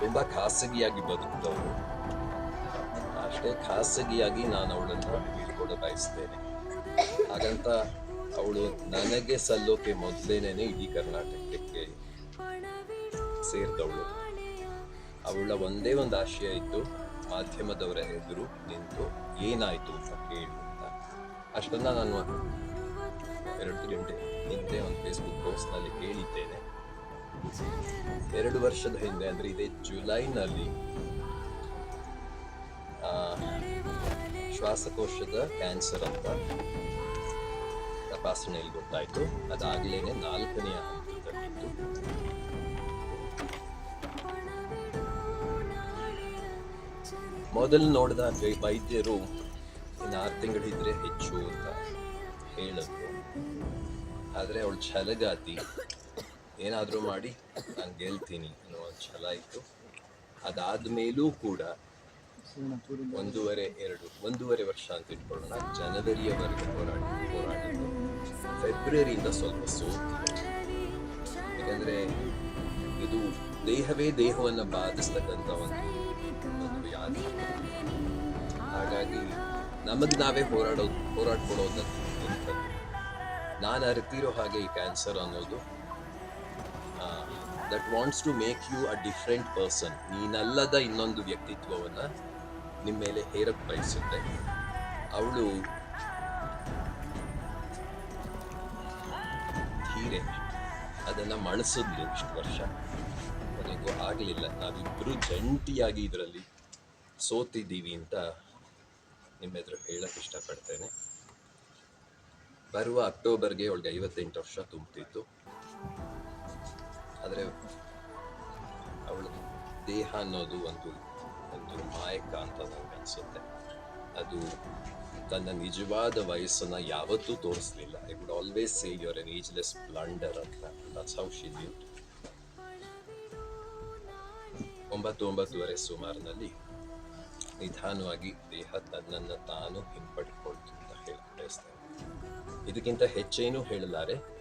ತುಂಬಾ ಖಾಸಗಿಯಾಗಿ ಬದುಕಿದವರು ಅಷ್ಟೇ ಖಾಸಗಿಯಾಗಿ ನಾನು ಅವಳನ್ನು ಬೀಳ್ಕೊಡ ಬಯಸ್ತೇನೆ. ಹಾಗಂತ ಅವಳು ನನಗೆ ಸಲ್ಲೋಕೆ ಮೊದಲೇನೆ ಇಡೀ ಕರ್ನಾಟಕಕ್ಕೆ ಸೇರಿದವಳು. ಅವಳ ಒಂದೇ ಒಂದು ಆಶಯ ಇತ್ತು, ಮಾಧ್ಯಮದವರ ಎದುರು ನಿಂತು ಏನಾಯ್ತು ಅಂತ ಕೇಳು ಅಂತ. ಅಷ್ಟನ್ನ ನಾನು ಎರಡು ಗಂಟೆ ನಿಂತೆ ಒಂದು ಫೇಸ್ಬುಕ್ ಪೋಸ್ಟ್ನಲ್ಲಿ ಹೇಳಿದ್ದೇನೆ. ಎರಡು ವರ್ಷದ ಹಿಂದೆ, ಅಂದ್ರೆ ಇದೇ ಜುಲೈನಲ್ಲಿ ಶ್ವಾಸಕೋಶದ ಕ್ಯಾನ್ಸರ್ ಅಂತ ತಪಾಸಣೆಯಲ್ಲಿ ಗೊತ್ತಾಯ್ತು. ಅದಾಗ್ಲೇನೆ ನಾಲ್ಕನೆಯ ಹಂತದಲ್ಲಿತ್ತು ಮೊದಲು ನೋಡಿದಾಗ ವೈದ್ಯರು ಇನ್ನು ಆರು ತಿಂಗಳಿದ್ರೆ ಹೆಚ್ಚು ಅಂತ ಹೇಳಿದ್ರು ಆದರೆ ಅವಳು ಛಲಗಾತಿ. ಏನಾದರೂ ಮಾಡಿ, ನಾನು ಗೆಲ್ತೀನಿ ಅನ್ನೋ ಒಂದು ಛಲ ಇತ್ತು. ಅದಾದ ಮೇಲೂ ಕೂಡ ಒಂದೂವರೆ, ಎರಡು, ಒಂದೂವರೆ ವರ್ಷ ಅಂತ ಇಟ್ಕೊಳ್ಳೋಣ. ಜನವರಿಯವರೆಗೆ ಹೋರಾಡಿ ಹೋರಾಡಿದ್ದು ಫೆಬ್ರವರಿಯಿಂದ ಸ್ವಲ್ಪ ಸೋತು. ಯಾಕಂದರೆ ಇದು ದೇಹವೇ ದೇಹವನ್ನು ಬಾಧಿಸ್ತಕ್ಕಂಥ ಒಂದು ಒಂದು ವ್ಯಾಧಿ ಹಾಗಾಗಿ ನಮಗೆ ನಾವೇ ಹೋರಾಡೋದು ಹೋರಾಡ್ಕೊಳ್ಳೋದು ನಾನು ಅರಿತಿರೋ ಹಾಗೆ ಈ ಕ್ಯಾನ್ಸರ್ ಅನ್ನೋದು that wants to make you a different person ನೀನಲ್ಲದ ಇನ್ನೊಂದು ವ್ಯಕ್ತಿತ್ವವನ್ನು ನಿಮ್ಮ ಮೇಲೆ ಹೇರಕ್ಕೆ ಬಯಸುತ್ತೆ ಅವಳು ಧೀರೆ. ಅದನ್ನು ಮಣಿಸಿದ್ಲು ಇಷ್ಟು ವರ್ಷ. ಕೊನೆಗೂ ಆಗಲಿಲ್ಲ. ನಾವಿಬ್ಬರು ಜಂಟಿಯಾಗಿ ಇದರಲ್ಲಿ ಸೋತಿದ್ದೀವಿ ಅಂತ ನಿಮ್ಮ ಎದುರು ಹೇಳಕ್ಕೆ ಇಷ್ಟಪಡ್ತೇನೆ. ಬರುವ ಅಕ್ಟೋಬರ್ಗೆ ಅವಳಿಗೆ ಐವತ್ತೆಂಟು ವರ್ಷ ತುಂಬ್ತಿತ್ತು. ಆದರೆ ಅವಳ ದೇಹ ಅನ್ನೋದು ಒಂದು ಒಂದು ಮಾಯಕ ಅಂತ ನನಗೆ ಅನಿಸುತ್ತೆ. ಅದು ತನ್ನ ನಿಜವಾದ ವಯಸ್ಸನ್ನ ಯಾವತ್ತೂ ತೋರಿಸ್ಲಿಲ್ಲ. I would always say you're an ageless blunder ಅಂತ. ದಟ್ಸ್ ಹೌ ಶಿ ಲಿವ್ ಒಂಬತ್ತು ಒಂಬತ್ತುವರೆ ಸುಮಾರಿನಲ್ಲಿ ನಿಧಾನವಾಗಿ ದೇಹ ತನ್ನನ್ನು ತಾನು ಹಿಂಪಡ್ಕೊಳ್ತು ಅಂತ ಹೇಳಿ ಇದಕ್ಕಿಂತ ಹೆಚ್ಚೇನೂ ಹೇಳಲಾರೆ